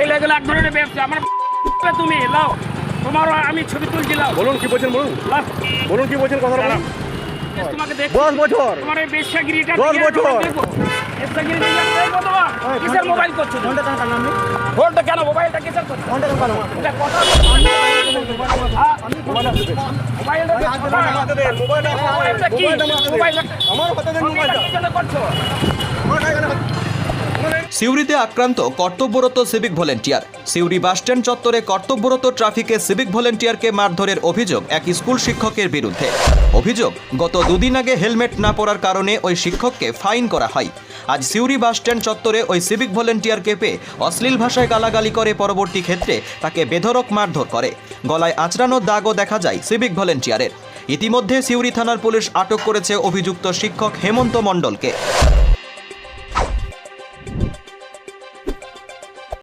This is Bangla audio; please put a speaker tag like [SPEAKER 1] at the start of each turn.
[SPEAKER 1] এই লেগে এক ধরনের ব্যবসা। আমার তুমি লাও। তোমারও আমি ছবি তুলছি লাও।
[SPEAKER 2] বলুন কি বলছেন বলুন। বলুন কি বলছেন কথা বলুন।
[SPEAKER 1] তোমাকে দেখ
[SPEAKER 2] দশ বছর।
[SPEAKER 1] তোমার এই বেশ্যাগিরিটা
[SPEAKER 2] দশ বছর।
[SPEAKER 1] তোমাকে দেখব। বেশ্যাগিরিটা দেখব তোমার। কিসের মোবাইল করছ? ফোনটা কেন মোবাইলটা কিসের করছ? এটা কথা? মোবাইলটা কি? মোবাইলটা
[SPEAKER 2] আমার হাতে মোবাইলটা।
[SPEAKER 1] করছ?
[SPEAKER 3] সিউড়িতে আক্রান্ত কর্তব্যরত সিভিক ভলেন্টিয়ার। সিউড়ি বাসস্ট্যান্ড চত্বরে কর্তব্যরত ট্রাফিকে সিভিক ভলেন্টিয়ারকে মারধরের অভিযোগ এক স্কুল শিক্ষকের বিরুদ্ধে। অভিযোগ, গত দুদিন আগে হেলমেট না পরার কারণে ওই শিক্ষককে ফাইন করা হয়। আজ সিউড়ি বাসস্ট্যান্ড চত্বরে ওই সিভিক ভলেন্টিয়ারকে পেয়ে অশ্লীল ভাষায় গালাগালি করে পরবর্তী ক্ষেত্রে তাকে বেধরক মারধর করে। গলায় আঁচড়ানোর দাগও দেখা যায় সিভিক ভলেন্টিয়ারের। ইতিমধ্যে সিউড়ি থানার পুলিশ আটক করেছে অভিযুক্ত শিক্ষক হেমন্ত মণ্ডলকে।